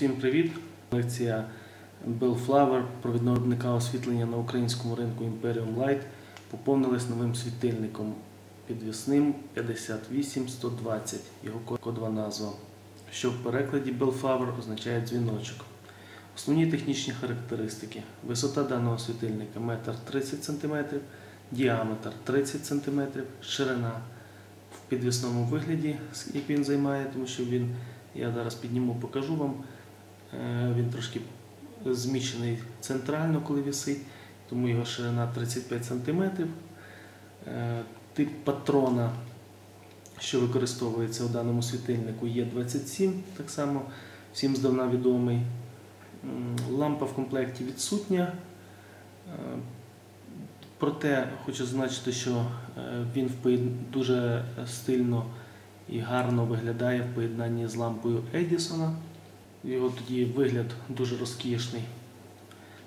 Всім привіт! Лекція Bellflower провідного виробника освітлення на українському ринку Imperium Light поповнилась новим світильником підвісним 58120, його кодова назва, що в перекладі Bellflower означає дзвіночок. Основні технічні характеристики. Висота даного світильника 1,30 см, діаметр 30 см, ширина в підвісному вигляді, як він займає, тому що він, я зараз підніму, покажу вам. Е, Він трошки зміщений центрально, коли висить, тому його ширина 35 см. Е, Тип патрона, що використовується у даному світильнику, є 27, так само всім здавна відомий. Лампа в комплекті відсутня. Е, Проте хочу зазначити, що він дуже стильно і гарно виглядає в поєднанні з лампою Едісона. Його тоді вигляд дуже розкішний.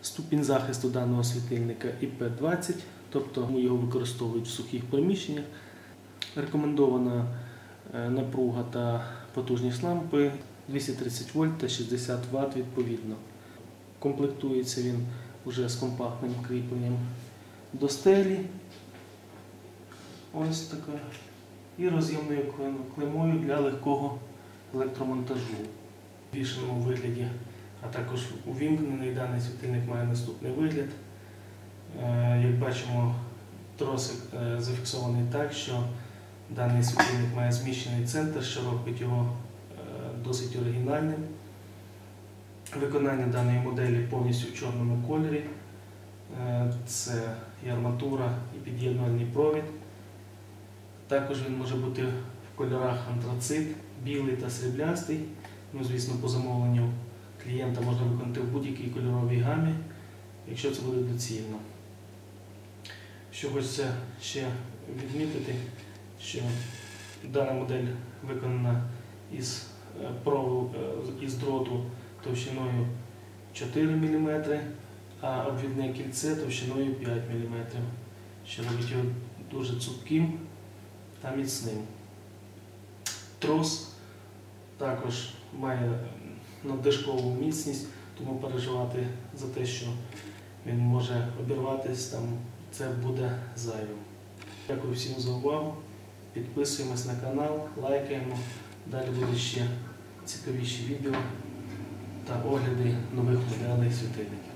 Ступінь захисту даного світильника IP20, тобто його використовують в сухих приміщеннях. Рекомендована е, напруга та потужність лампи 230 вольт та 60 Вт відповідно. Комплектується він вже з компактним кріпленням до стелі. Ось така. І роз'ємною клемою для легкого електромонтажу. В більшому вигляді, а також увімкнений даний світильник має наступний вигляд. Е, Як бачимо, тросик е, зафіксований так, що даний світильник має зміщений центр, що робить його е, досить оригінальним. Виконання даної моделі повністю в чорному кольорі. Це і арматура, і під'єднувальний провід. Також він може бути в кольорах антрацит, білий та сріблястий. Ну, звісно, по замовленню клієнта можна виконати в будь-якій кольоровій гамі, якщо це буде доцільно. Що хочеться ще відмітити, що дана модель виконана із е, прову, е, із дроту товщиною 4 мм, а обвідне кільце товщиною 5 мм, що робить його дуже цупким та міцним. Трос також має надлишкову міцність, тому переживати за те, що він може обірватися, там, це буде зайвим. Дякую всім за увагу. Підписуємось на канал, лайкаємо. Далі будуть ще цікавіші відео та огляди нових моделей світильників.